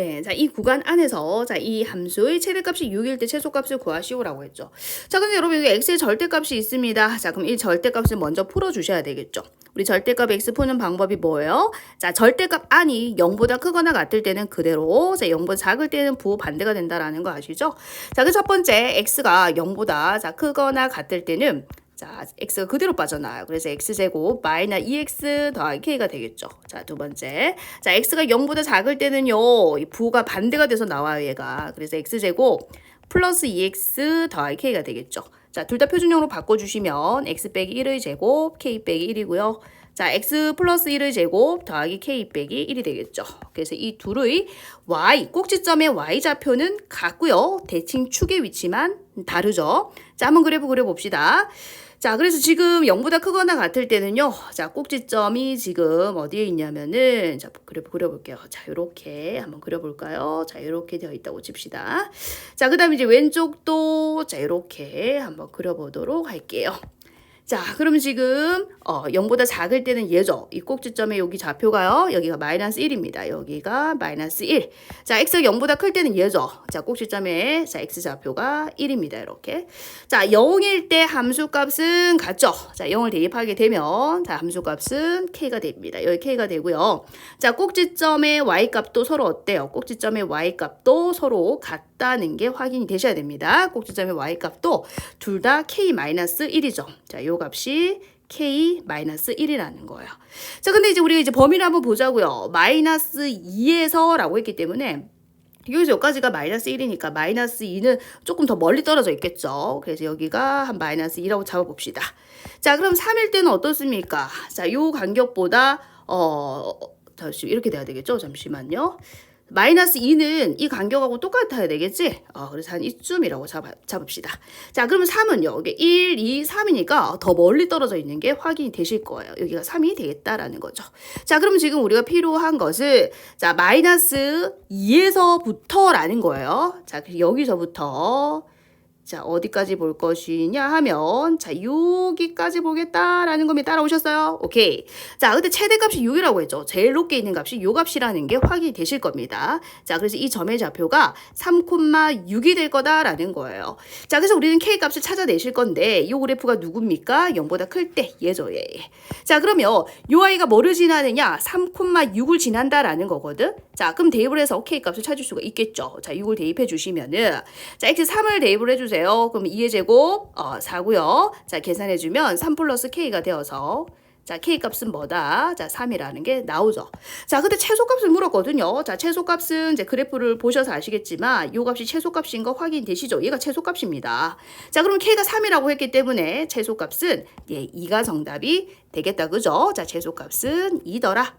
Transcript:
네, 자, 이 구간 안에서 자, 이 함수의 최대값이 6일 때 최소값을 구하시오라고 했죠. 자, 근데 여러분 여기 x의 절대값이 있습니다. 자, 그럼 이 절대값을 먼저 풀어 주셔야 되겠죠. 우리 절대값 x 푸는 방법이 뭐예요? 자, 절대값 안이 0보다 크거나 같을 때는 그대로, 자, 0보다 작을 때는 부호 반대가 된다라는 거 아시죠? 자, 그 첫 번째 x가 0보다 자, 크거나 같을 때는 자, x가 그대로 빠져나와요. 그래서 x제곱 마이너 2x 더하기 k가 되겠죠. 자, 두 번째. 자, x가 0보다 작을 때는요. 이 부호가 반대가 돼서 나와요, 얘가. 그래서 x제곱 플러스 2x 더하기 k가 되겠죠. 자, 둘 다 표준형으로 바꿔주시면 x 빼기 1의 제곱, k 빼기 1이고요. 자, x 플러스 1의 제곱 더하기 k 빼기 1이 되겠죠. 그래서 이 둘의 y, 꼭지점의 y좌표는 같고요. 대칭 축의 위치만 다르죠. 자, 한번 그래프 그려봅시다. 자, 그래서 지금 0보다 크거나 같을 때는요. 자, 꼭지점이 지금 어디에 있냐면은 자, 그래프 그려볼게요. 자, 요렇게 한번 그려볼까요? 자, 요렇게 되어 있다고 칩시다. 자, 그 다음에 이제 왼쪽도 자, 요렇게 한번 그려보도록 할게요. 자, 그러면 지금 어, 0보다 작을 때는 얘죠. 이 꼭지점의 여기 좌표가요. 여기가 마이너스 1입니다. 여기가 마이너스 1. 자, x가 0보다 클 때는 얘죠. 자, 꼭지점의 자, x 좌표가 1입니다. 이렇게. 자, 0일 때 함수값은 같죠. 자, 0을 대입하게 되면 자, 함수값은 k가 됩니다. 여기 k가 되고요. 자, 꼭지점의 y 값도 서로 어때요? 꼭지점의 y 값도 서로 같 다는 게 확인이 되셔야 됩니다. 꼭지점의 y 값도 둘 다 k-1이죠. 자, 요 값이 k-1이라는 거예요. 자, 근데 이제 우리가 이제 범위를 한번 보자고요. 마이너스 2에서라고 했기 때문에 여기서 여기까지가 마이너스 1이니까 마이너스 2는 조금 더 멀리 떨어져 있겠죠. 그래서 여기가 한 마이너스 2라고 잡아봅시다. 자, 그럼 3일 때는 어떻습니까? 자, 요 간격보다 어, 다시 이렇게 돼야 되겠죠. 잠시만요. 마이너스 2는 이 간격하고 똑같아야 되겠지? 어, 그래서 한 이쯤이라고 잡아, 잡읍시다. 자, 그러면 3은요. 여기 1, 2, 3이니까 더 멀리 떨어져 있는 게 확인이 되실 거예요. 여기가 3이 되겠다라는 거죠. 자, 그럼 지금 우리가 필요한 것은 자, 마이너스 2에서부터라는 거예요. 자, 여기서부터 자, 어디까지 볼 것이냐 하면, 자, 여기까지 보겠다라는 겁니다. 따라오셨어요? 오케이. 자, 근데 최대값이 6이라고 했죠. 제일 높게 있는 값이 요 값이라는 게 확인이 되실 겁니다. 자, 그래서 이 점의 좌표가 3,6이 될 거다라는 거예요. 자, 그래서 우리는 K 값을 찾아내실 건데, 이 그래프가 누굽니까? 0보다 클 때, 얘죠, 얘. 자, 그러면 요 아이가 뭐를 지나느냐? 3,6을 지난다라는 거거든? 자, 그럼 대입을 해서 K 값을 찾을 수가 있겠죠. 자, 6을 대입해 주시면은, 자, X 3을 대입을 해주세요. 그럼 2의 제곱, 어, 4고요. 자, 계산해 주면 3 플러스 K가 되어서, 자, K 값은 뭐다? 자, 3이라는 게 나오죠. 자, 근데 최소값을 물었거든요. 자, 최소값은 이제 그래프를 보셔서 아시겠지만, 요 값이 최소값인 거 확인되시죠? 얘가 최소값입니다. 자, 그러면 K가 3이라고 했기 때문에 최소값은 예, 2가 정답이 되겠다. 그죠? 자, 최소값은 2더라.